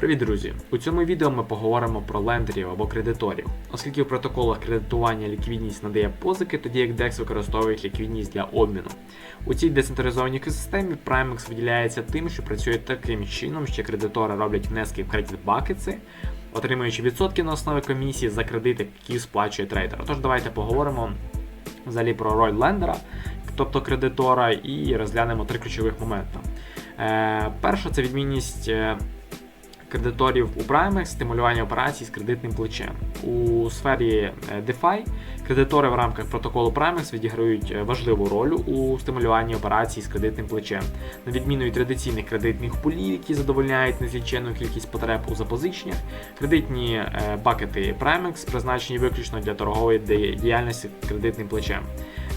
Привіт, друзі! У цьому відео ми поговоримо про лендерів або кредиторів. Оскільки в протоколах кредитування ліквідність надає позики, тоді як DEX використовує ліквідність для обміну. У цій децентралізованій екосистемі Primex виділяється тим, що працює таким чином, що кредитори роблять внески в кредит бакетси, отримуючи відсотки на основі комісії за кредити, які сплачує трейдер. Тож давайте поговоримо взагалі про роль лендера, тобто кредитора, і розглянемо три ключових моменти. Е, перше, це відмінність е, кредиторів у Primex, стимулювання операцій з кредитним плечем. У сфері е, DeFi кредитори в рамках протоколу Primex відіграють е, важливу роль у стимулюванні операцій з кредитним плечем. На відміну від традиційних кредитних пулів, які задовольняють незліченну кількість потреб у запозиченнях, кредитні е, бакети Primex призначені виключно для торгової діяльності кредитним плечем.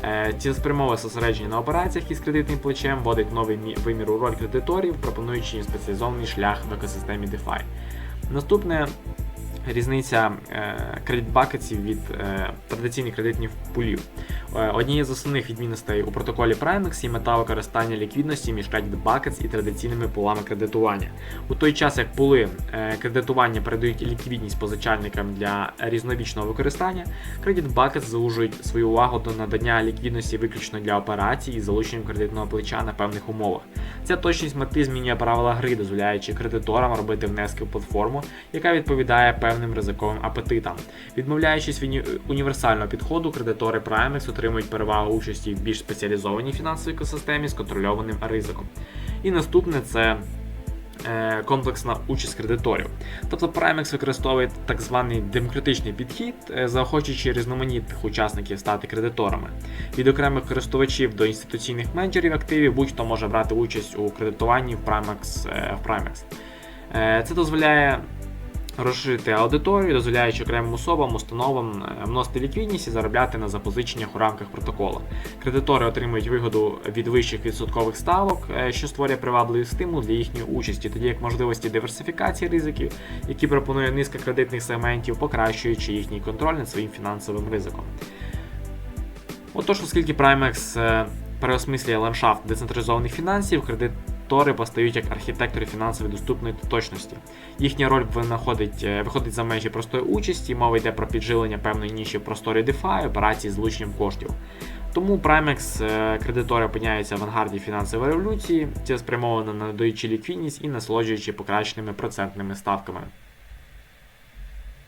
Е, Цілеспрямове зосередження на операціях із кредитним плечем вводить новий вимір у роль кредиторів, пропонуючи спеціалізований шлях в екосистемі DeFi. Наступне різниця е, кредит-бакетів від е, традиційних кредитних пулів. Е, Однією з основних відмінностей у протоколі Primex є мета використання ліквідності між Credit Buckets і традиційними пулами кредитування. У той час, як пули е, кредитування передають ліквідність позичальникам для різновічного використання, Credit Buckets заужують свою увагу до надання ліквідності виключно для операцій із залученням кредитного плеча на певних умовах. Ця точність мети змінює правила гри, дозволяючи кредиторам робити внески в платформу, яка відповідає певним ризиковим апетитам. Відмовляючись від універсального підходу, кредитори Primex отримують перевагу участі в більш спеціалізованій фінансовій екосистемі з контрольованим ризиком. І наступне це е, комплексна участь кредиторів. Тобто Primex використовує так званий демократичний підхід, е, заохочуючи різноманітних учасників стати кредиторами. Від окремих користувачів до інституційних менеджерів активів будь-хто може брати участь у кредитуванні в Primex. е, В Primex. Це дозволяє розширити аудиторію, дозволяючи окремим особам, установам е, вносити ліквідність і заробляти на запозиченнях у рамках протоколу. Кредитори отримують вигоду від вищих відсоткових ставок, е, що створює привабливий стимул для їхньої участі, тоді як можливості диверсифікації ризиків, які пропонує низка кредитних сегментів, покращуючи їхній контроль над своїм фінансовим ризиком. Отож, оскільки Primex е, переосмислює ландшафт децентралізованих фінансів, кредитори постають як архітектори фінансової доступної та точності. Їхня роль винаходить, е, виходить за межі простої участі, мова йде про підживлення певної ніші в просторі DeFi, операції з залученням коштів. Тому Primex е, кредитори опиняються в ангарді фінансової революції, це спрямовано надаючи ліквідність і насолоджуючи покращеними процентними ставками.